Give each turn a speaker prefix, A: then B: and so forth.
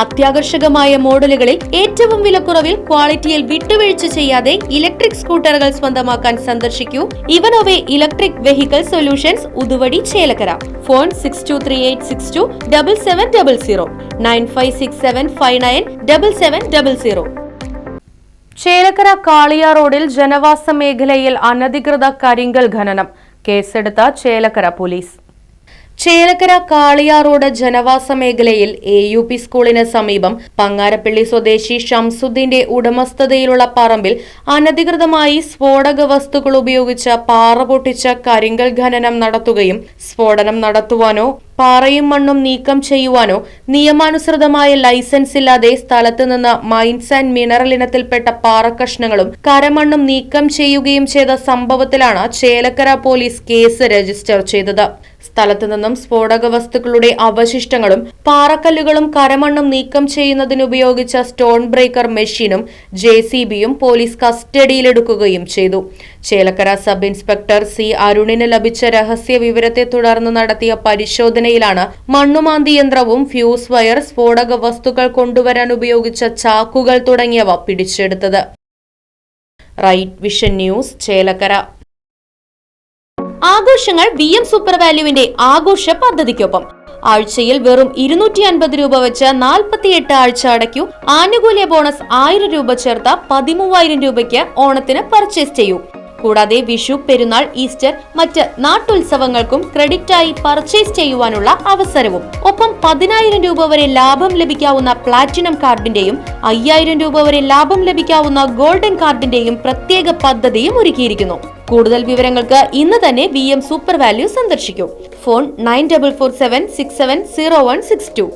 A: അത്യാകർഷകമായ മോഡലുകളിൽ ഏറ്റവും വിലക്കുറവിൽ ക്വാളിറ്റിയിൽ വിട്ടുവീഴ്ച ചെയ്യാതെ ഇലക്ട്രിക് സ്കൂട്ടറുകൾ സ്വന്തമാക്കാൻ സന്ദർശിക്കൂ ഇവനോവെ electric vehicle solutions Uthuvadi Chelakkara. Phone six two three eight six two double seven double zero nine five six seven five nine double seven double zero Chelakkara Kaliya റോഡിൽ ജനവാസ മേഖലയിൽ അനധികൃത കരിങ്കൽ ഖനനം. കേസെടുത്ത ചേലക്കര പോലീസ്. ചേലക്കര കാളിയാറോഡ് ജനവാസ മേഖലയിൽ എ യു പി സ്കൂളിന് സമീപം പങ്ങാരപ്പള്ളി സ്വദേശി ഷംസുദ്ദീന്റെ ഉടമസ്ഥതയിലുള്ള പറമ്പിൽ അനധികൃതമായി സ്ഫോടക വസ്തുക്കൾ ഉപയോഗിച്ച് പാറ പൊട്ടിച്ച കരിങ്കൽ ഖനനം നടത്തുകയും സ്ഫോടനം നടത്തുവാനോ പാറയും മണ്ണും നീക്കം ചെയ്യുവാനോ നിയമാനുസൃതമായ ലൈസൻസ് ഇല്ലാതെ സ്ഥലത്ത് നിന്ന് മൈൻസ് ആൻഡ് മിനറൽ ഇനത്തിൽപ്പെട്ട പാറക്കഷ്ണങ്ങളും കരമണ്ണും നീക്കം ചെയ്യുകയും ചെയ്ത സംഭവത്തിലാണ് ചേലക്കര പോലീസ് കേസ് രജിസ്റ്റർ ചെയ്തത്. സ്ഥലത്തു നിന്നും സ്ഫോടക വസ്തുക്കളുടെ അവശിഷ്ടങ്ങളും പാറക്കല്ലുകളും കരമണ്ണും നീക്കം ചെയ്യുന്നതിനുപയോഗിച്ച സ്റ്റോൺ ബ്രേക്കർ മെഷീനും ജെ പോലീസ് കസ്റ്റഡിയിലെടുക്കുകയും ചെയ്തു. ചേലക്കര സബ് ഇൻസ്പെക്ടർ സി അരുണിന് ലഭിച്ച രഹസ്യ വിവരത്തെ തുടർന്ന് നടത്തിയ പരിശോധനയിലാണ് മണ്ണുമാന്തി യന്ത്രവും ഫ്യൂസ് വയർ സ്ഫോടക വസ്തുക്കൾ കൊണ്ടുവരാൻ ഉപയോഗിച്ച ചാക്കുകൾ തുടങ്ങിയവ പിടിച്ചെടുത്തത്. Right Vision News Chelakkara. ആഘോഷങ്ങൾ വി എം സൂപ്പർ വാല്യുവിന്റെ ആഘോഷ പദ്ധതിക്കൊപ്പം. ആഴ്ചയിൽ വെറും ഇരുന്നൂറ്റി അൻപത് രൂപ വെച്ച് നാൽപ്പത്തിയെട്ട് ആഴ്ച അടയ്ക്കൂ. ആനുകൂല്യ ബോണസ് ആയിരം രൂപ ചേർത്ത പതിമൂവായിരം രൂപയ്ക്ക് ഓണത്തിന് പർച്ചേസ് ചെയ്യൂ. കൂടാതെ വിഷു പെരുന്നാൾ ഈസ്റ്റർ മറ്റ് നാട്ടുത്സവങ്ങൾക്കും ക്രെഡിറ്റായി പർച്ചേസ് ചെയ്യുവാനുള്ള അവസരവും. ഒപ്പം പതിനായിരം രൂപ വരെ ലാഭം ലഭിക്കാവുന്ന പ്ലാറ്റിനം കാർഡിന്റെയും അയ്യായിരം രൂപ വരെ ലാഭം ലഭിക്കാവുന്ന ഗോൾഡൻ കാർഡിന്റെയും പ്രത്യേക പദ്ധതിയും ഒരുക്കിയിരിക്കുന്നു. കൂടുതൽ വിവരങ്ങൾക്ക് ഇന്ന് തന്നെ വി എം സൂപ്പർ വാല്യൂ സന്ദർശിക്കൂ. Phone nine double four seven six seven zero one six two.